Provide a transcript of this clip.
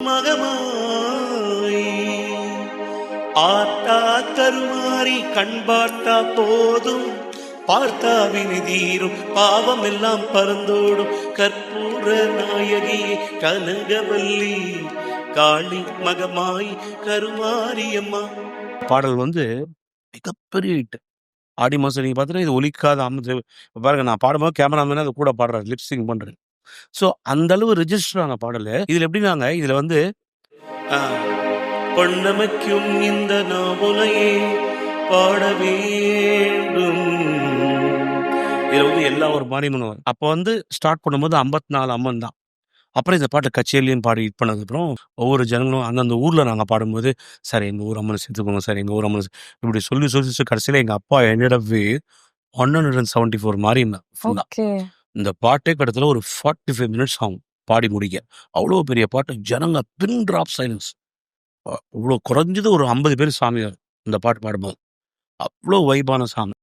மகமாய். ஆத்தா கருமாறி கண் பார்த்தா போதும். பார்த்தா வினிதீரும் பாவம் எல்லாம் பறந்தோடும். கற்பூர நாயகி கனகவல்லி காளி மகமாய் கருமாரியம்மா பாடல் வந்து மிகப்பெரிய ஹிட் ஆடி மாதம் நீங்கள் பார்த்தீங்கன்னா இது ஒலிக்காத அம்மது பாருங்க நான் பாடும்போது கேமராமேனே அது கூட பாடுறாரு லிப்ஸிங் பண்ணுறேன் ஸோ அந்த அளவு ரெஜிஸ்டர் ஆன பாடல். இதில் எப்படின்னாங்க இதில் வந்து ஆ, பொன்னமைக்கும் இந்த நாவலையே பாட வேண்டும். இதில் வந்து எல்லா ஒரு மாரியம்மன் வரும் அப்போ வந்து ஸ்டார்ட் பண்ணும்போது ஐம்பத்தி நாலு அம்மன் தான். அப்புறம் இந்த பாட்டு கச்சேரிலையும் பாடி ஹிட் பண்ணதுக்கப்புறம் ஒவ்வொரு ஜனங்களும் அந்தந்த ஊரில் நாங்கள் பாடும்போது சார் எங்கள் ஊர் அம்மனை சேர்த்துக்கணும் சார் எங்கள் ஊர் அம்மனை சே-" இப்படி சொல்லி சொல்லி கடைசியில் எங்கள் அப்பா என்னிடவே one hundred and seventy four Mariamman ஃபுல்லாக இந்த பாட்டே கிட்டத்தட்ட ஒரு ஃபார்ட்டி ஃபைவ் மினிட்ஸ் ஆகும் பாடி முடிக்க. அவ்வளோ பெரிய பாட்டு. ஜனங்க பின் ட்ராப் சைலன்ஸ் அவ்வளோ குறைஞ்சது ஒரு ஐம்பது பேர் சாமி இந்த பாட்டு பாடும்போது. அவ்வளோ வைபான சாங்